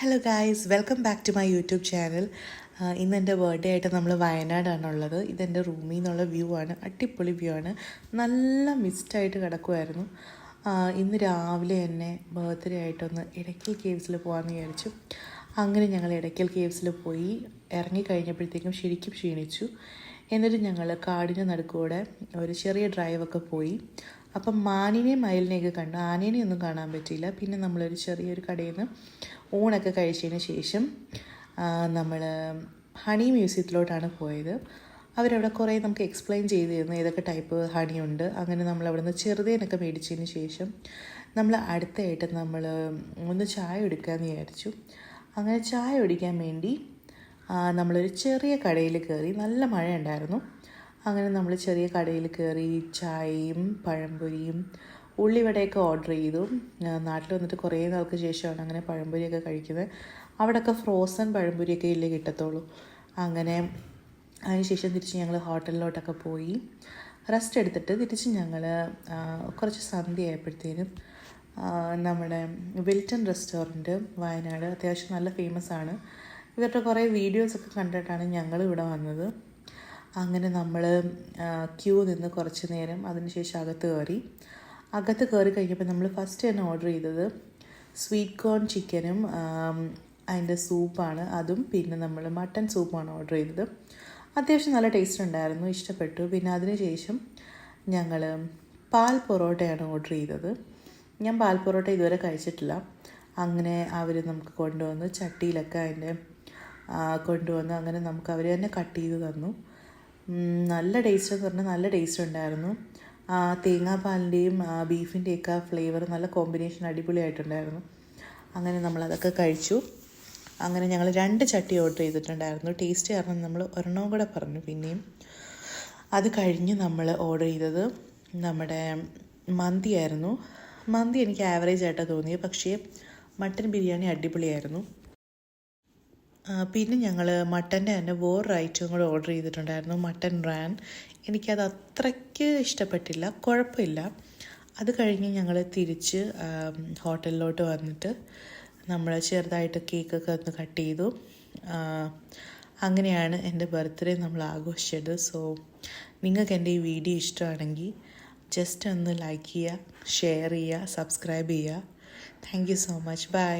Hello guys welcome back to my YouTube channel ഇന്ന് എന്റെ birthday ആയിട്ട് നമ്മൾ വയനാടാണുള്ളത്. ഇതെന്റെ റൂമിൽ നിന്നുള്ള വ്യൂ ആണ്. അടിപൊളി വ്യൂ ആണ്. നല്ല മിസ്റ്റായിട്ട് കിടക്കുമായിരുന്നു ഇന്ന് രാവിലെ തന്നെ ബർത്ത്ഡേ ആയിട്ടൊന്ന് ഇടയ്ക്കൽ കേവ്സിൽ പോകാമെന്ന് വിചാരിച്ചു. അങ്ങനെ ഞങ്ങൾ ഇടയ്ക്കൽ കേവ്സിൽ പോയി. ഇറങ്ങിക്കഴിഞ്ഞപ്പോഴത്തേക്കും ശരിക്കും ക്ഷീണിച്ചു. എന്നിട്ട് ഞങ്ങൾ കാടിന്റെ നടുക്കൂടെ ഒരു ചെറിയ ഡ്രൈവൊക്കെ പോയി. അപ്പം മാനിനെയും മയിലിനെയൊക്കെ കണ്ടു. ആനേനെ ഒന്നും കാണാൻ പറ്റിയില്ല. പിന്നെ നമ്മളൊരു ചെറിയൊരു കടയിൽ നിന്ന് ഊണൊക്കെ കഴിച്ചതിന് ശേഷം നമ്മൾ ഹണി മ്യൂസിയത്തിലോട്ടാണ് പോയത്. അവരവിടെ കുറേ നമുക്ക് എക്സ്പ്ലെയിൻ ചെയ്ത് തരുന്നു ഏതൊക്കെ ടൈപ്പ് ഹണി ഉണ്ട്. അങ്ങനെ നമ്മൾ അവിടെ നിന്ന് ചെറുതേനൊക്കെ മേടിച്ചതിന് ശേഷം നമ്മൾ അടുത്തായിട്ട് നമ്മൾ ഒന്ന് ചായ എടുക്കാമെന്ന് വിചാരിച്ചു. അങ്ങനെ ചായ ഒടിക്കാൻ വേണ്ടി നമ്മളൊരു ചെറിയ കടയിൽ കയറി നല്ല മഴ ഉണ്ടായിരുന്നു അങ്ങനെ നമ്മൾ ചെറിയ കടയിൽ കയറി ചായയും പഴംപൊരിയും ഉള്ളിവടയൊക്കെ ഓർഡർ ചെയ്തു. നാട്ടിൽ വന്നിട്ട് കുറേ നാൾക്ക് ശേഷമാണ് അങ്ങനെ പഴംപൊരിയൊക്കെ കഴിക്കുന്നത്. അവിടെയൊക്കെ ഫ്രോസൺ പഴംപൊരിയൊക്കെ ഇല്ലേ കിട്ടത്തുള്ളൂ. അങ്ങനെ അതിനുശേഷം തിരിച്ച് ഞങ്ങൾ ഹോട്ടലിലോട്ടൊക്കെ പോയി. റെസ്റ്റ് എടുത്തിട്ട് തിരിച്ച് ഞങ്ങൾ കുറച്ച് സന്ധ്യ ആയപ്പോഴത്തേനും നമ്മുടെ വിൽട്ടൺ റെസ്റ്റോറന്റ് വയനാട് അത്യാവശ്യം നല്ല ഫേമസ് ആണ്. ഇവരുടെ കുറേ വീഡിയോസൊക്കെ കണ്ടിട്ടാണ് ഞങ്ങൾ ഇവിടെ വന്നത്. അങ്ങനെ നമ്മൾ ക്യൂ നിന്ന് കുറച്ച് നേരം അതിനുശേഷം അകത്ത് കയറി. അകത്ത് കയറി കഴിഞ്ഞപ്പോൾ നമ്മൾ ഫസ്റ്റ് തന്നെ ഓർഡർ ചെയ്തത് സ്വീറ്റ് കോൺ ചിക്കനും അതിന്റെ സൂപ്പാണ് അതും പിന്നെ നമ്മൾ മട്ടൺ സൂപ്പാണ് ഓർഡർ ചെയ്തത്. അത്യാവശ്യം നല്ല ടേസ്റ്റ് ഉണ്ടായിരുന്നു ഇഷ്ടപ്പെട്ടു. പിന്നെ അതിനുശേഷം ഞങ്ങൾ പാൽ പൊറോട്ടയാണ് ഓർഡർ ചെയ്തത്. ഞാൻ പാൽ പൊറോട്ട ഇതുവരെ കഴിച്ചിട്ടില്ല. അങ്ങനെ അവർ നമുക്ക് കൊണ്ടുവന്ന് ചട്ടിയിലൊക്കെ അതിന്റെ കൊണ്ടുവന്ന് അങ്ങനെ നമുക്ക് അവർ തന്നെ കട്ട് ചെയ്ത് തന്നു. നല്ല ടേസ്റ്റ് എന്ന് പറഞ്ഞാൽ നല്ല ടേസ്റ്റ് ഉണ്ടായിരുന്നു. തേങ്ങാപ്പാലിന്റെയും ബീഫിന്റെയൊക്കെ ഫ്ലേവർ നല്ല കോമ്പിനേഷൻ അടിപൊളിയായിട്ടുണ്ടായിരുന്നു. അങ്ങനെ നമ്മളതൊക്കെ കഴിച്ചു. അങ്ങനെ ഞങ്ങൾ രണ്ട് ചട്ടി ഓർഡർ ചെയ്തിട്ടുണ്ടായിരുന്നു. ടേസ്റ്റ് കാരണം നമ്മൾ ഒരെണ്ണവും കൂടെ പറഞ്ഞു. പിന്നെയും അത് കഴിഞ്ഞ് നമ്മൾ ഓർഡർ ചെയ്തത് നമ്മുടെ മന്തി ആയിരുന്നു. മന്തി എനിക്ക് ആവറേജ് ആയിട്ടാണ് തോന്നിയത് പക്ഷേ മട്ടൻ ബിരിയാണി അടിപൊളിയായിരുന്നു. പിന്നെ ഞങ്ങൾ മട്ടന്റെ തന്നെ വേറൊരു ഐറ്റവും കൂടെ ഓർഡർ ചെയ്തിട്ടുണ്ടായിരുന്നു മട്ടൻ റാൻ. എനിക്കത് അത്രയ്ക്ക് ഇഷ്ടപ്പെട്ടില്ല കുഴപ്പമില്ല. അത് കഴിഞ്ഞ് ഞങ്ങൾ തിരിച്ച് ഹോട്ടലിലോട്ട് വന്നിട്ട് നമ്മൾ ചെറുതായിട്ട് കേക്കൊക്കെ ഒന്ന് കട്ട് ചെയ്തു. അങ്ങനെയാണ് എന്റെ ബർത്ത്ഡേ നമ്മൾ ആഘോഷിച്ചത്. സോ നിങ്ങൾക്ക് എന്റെ ഈ വീഡിയോ ഇഷ്ടമാണെങ്കിൽ ജസ്റ്റ് ഒന്ന് ലൈക്ക് ചെയ്യുക ഷെയർ ചെയ്യുക സബ്സ്ക്രൈബ് ചെയ്യുക. Thank you so much bye